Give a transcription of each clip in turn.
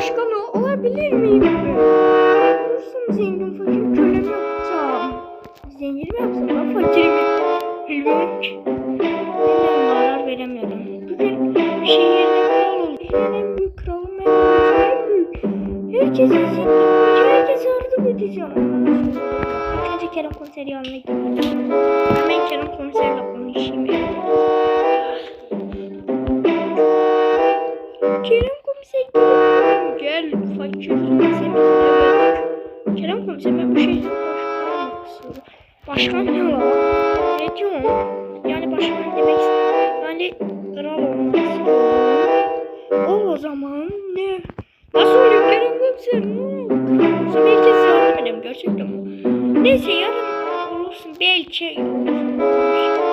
başkanı olabilir miyim? Olursun zengin fakir köle mi yapacağım? Zengin mi yapsam ben fakir mi? Bilmiyorum ki. Bilmiyorum karar veremiyorum. Bugün şehirde kral oldu. En büyük kralım en büyük, en büyük. Herkese zengin herkese yardım edeceğim. Önce Kerem konseri yanına gideyim. Hemen Kerem konserle konuşayım. Kerem gel. Fakir komiserimiz evet. Kerem komiser ben olmak istiyorum. Başkan ne lan? Ne diyorsun? Yani başkan demek yani kral istiyorum. O o zaman ne? Nasıl oluyor Kerem komiser? Ne oldu? Kerem komiser herkes yardım edeyim gerçekten? Neyse yarın olursun belki olursun.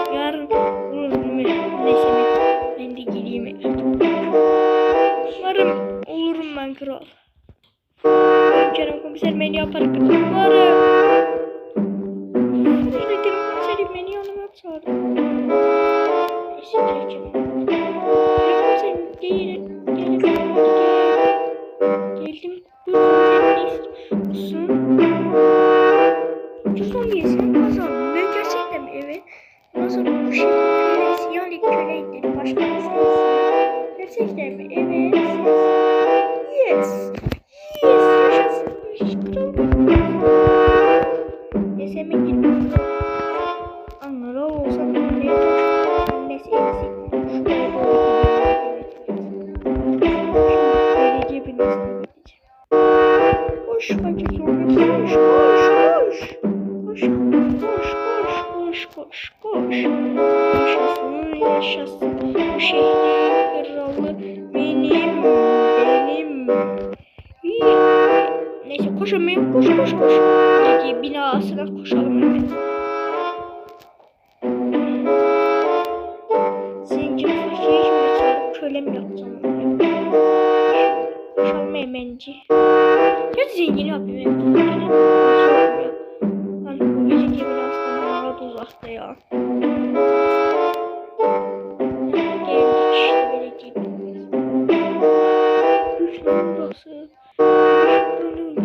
Lütfen diye sen kazandın. Ne gerçekten mi? Evet. Ondan sonra bu şehrin kölesi yani köleydi. Başka bir sensin. Gerçekten mi? Evet. Yes. Koş fakir sonra koş koş koş. Koş koş koş koş koş koş. Yaşasın yaşasın. Bu şehrin kralı benim benim. Neyse koşamayayım koş koş koş. Belediye binasına koşalım hemen. Şimdi çağırıp köle mi yapacağım? Koşalım hemenci. Ya zengin yapayım evet. Ben bu belediye binasından bana da uzakta ya. Geldik işte belediye binası. Güçlen burası. Buranın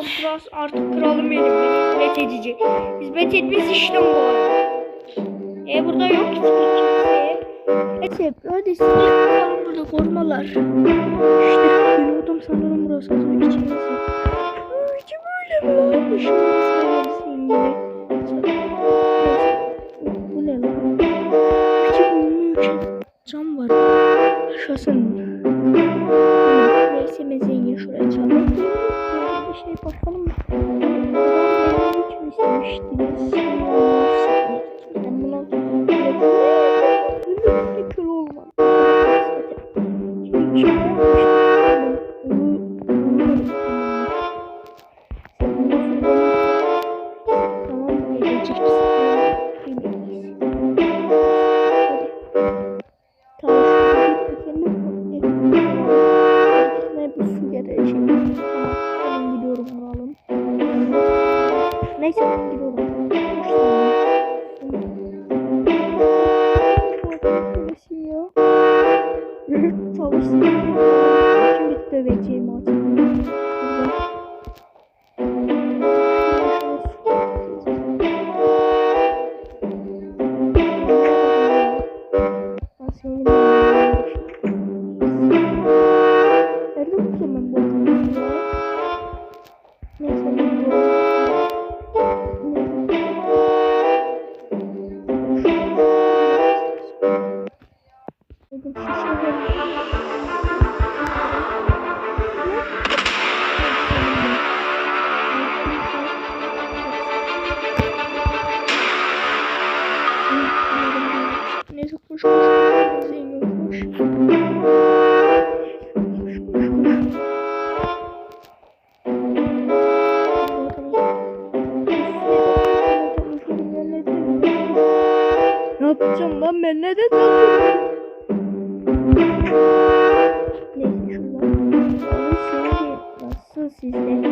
Burası artık kralım benim. Beni hizmet edecek. Hizmet etmesi işlem bu. E burada yok hiç kimse. Neyse hadi siz kalın burada korumalar. İşte odam sanırım burası. Az önce içimiz. İçi böyle mi. Neyse. Bu ne lan? İçi büyük. Cam var. Yaşasın. Thanks. Neyse ben gidiyorum. Çalıştım. Şimdi döveceğim artık. Dedim şişe Neyse koş koş. Zengin koş. Koş koş Thank you.